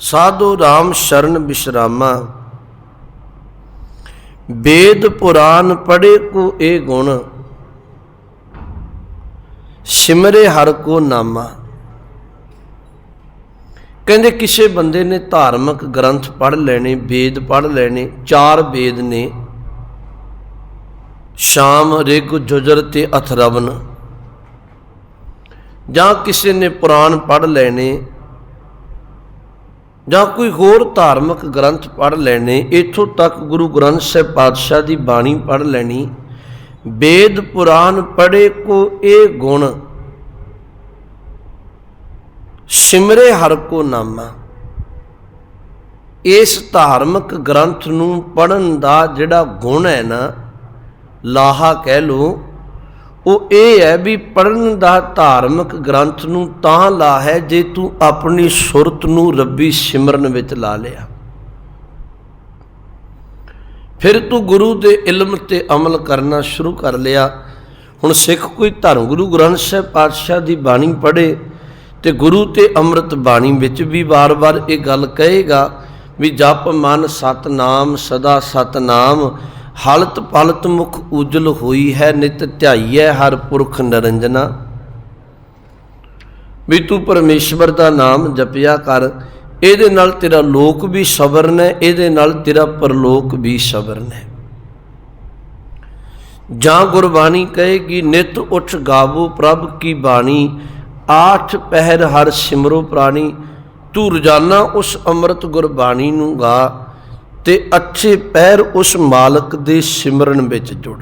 ਸਾਧੂ RAM ਸ਼ਰਨ ਬਿਸ਼ਰਾਮਾ। ਵੇਦ ਪੁਰਾਨ ਪੜੇ ਕੋ ਇਹ ਗੁਣ, ਸਿਮਰੇ ਹਰ ਕੋ ਨਾਮਾ। ਕਹਿੰਦੇ ਕਿਸੇ ਬੰਦੇ ਨੇ ਧਾਰਮਿਕ ਗ੍ਰੰਥ ਪੜ੍ਹ ਲੈਣੇ, ਵੇਦ ਪੜ੍ਹ ਲੈਣੇ, ਚਾਰ ਵੇਦ ਨੇ। ਸ਼ਾਮ, ਰਿਗ, ਜੁਜਰ ਤੇ ਅਥਰਵਨ ਜਾਂ ਕਿਸੇ ਨੇ ਪੁਰਾਣ ਪੜ੍ਹ ਲੈਣੇ ਜਾਂ ਕੋਈ ਹੋਰ ਧਾਰਮਿਕ ਗ੍ਰੰਥ ਪੜ੍ਹ ਲੈਣੇ, ਇੱਥੋਂ ਤੱਕ ਗੁਰੂ ਗ੍ਰੰਥ ਸਾਹਿਬ ਪਾਤਸ਼ਾਹ ਦੀ ਬਾਣੀ ਪੜ੍ਹ ਲੈਣੀ। ਵੇਦ ਪੁਰਾਨ ਪੜ੍ਹੇ ਕੋ ਇਹ ਗੁਣ, ਸਿਮਰੇ ਹਰ ਕੋ ਨਾਮਾ। ਇਸ ਧਾਰਮਿਕ ਗ੍ਰੰਥ ਨੂੰ ਪੜਨ ਦਾ ਜਿਹੜਾ ਗੁਣ ਹੈ ਨਾ, ਲਾਹਾ ਕਹਿ ਲੋ ਉਹ ਇਹ ਹੈ ਵੀ ਪੜਨ ਦਾ ਧਾਰਮਿਕ ਗ੍ਰੰਥ ਨੂੰ ਤਾਂ ਲਾ ਹੈ ਜੇ ਤੂੰ ਆਪਣੀ ਸੁਰਤ ਨੂੰ ਰੱਬੀ ਸਿਮਰਨ ਵਿੱਚ ਲਾ ਲਿਆ। ਫਿਰ ਤੂੰ ਗੁਰੂ ਦੇ ਇਲਮ ਤੇ ਅਮਲ ਕਰਨਾ ਸ਼ੁਰੂ ਕਰ ਲਿਆ। ਹੁਣ ਸਿੱਖ ਕੋਈ ਧਰਮ ਗੁਰੂ ਗ੍ਰੰਥ ਸਾਹਿਬ ਪਾਤਸ਼ਾਹ ਦੀ ਬਾਣੀ ਪੜ੍ਹੇ ਤੇ ਗੁਰੂ ਤੇ ਅੰਮ੍ਰਿਤ ਬਾਣੀ ਵਿੱਚ ਵੀ ਵਾਰ-ਵਾਰ ਇਹ ਗੱਲ ਕਹੇਗਾ ਵੀ ਜਪ ਮਨ ਸਤਨਾਮ ਸਦਾ ਸਤਨਾਮ ਹਲਤ ਪਲਤ ਮੁਖ ਉਜਲ ਹੋਈ ਹੈ, ਨਿਤ ਧਿਆਈਐ ਹਰ ਪੁਰਖ ਨਰੰਜਨਾ। ਵੀ ਤੂੰ ਪਰਮੇਸ਼ਵਰ ਦਾ ਨਾਮ ਜਪਿਆ ਕਰ, ਇਹਦੇ ਨਾਲ ਤੇਰਾ ਲੋਕ ਵੀ ਸਬਰਨ ਹੈ ਇਹਦੇ ਨਾਲ ਤੇਰਾ ਪਰਲੋਕ ਵੀ ਸਬਰਨ ਹੈ ਜਾਂ ਗੁਰਬਾਣੀ ਕਹੇਗੀ, ਨਿਤ ਉਠ ਗਾਵੋ ਪ੍ਰਭ ਕੀ ਬਾਣੀ, ਆਠ ਪਹਿਰ ਹਰ ਸਿਮਰੋ ਪ੍ਰਾਣੀ, ਤੂੰ ਰੋਜ਼ਾਨਾ ਉਸ ਅੰਮ੍ਰਿਤ ਗੁਰਬਾਣੀ ਨੂੰ ਗਾ ਤੇ ਅੱਛੇ ਪੈਰ ਉਸ ਮਾਲਕ ਦੇ ਸਿਮਰਨ ਵਿੱਚ ਜੁੜ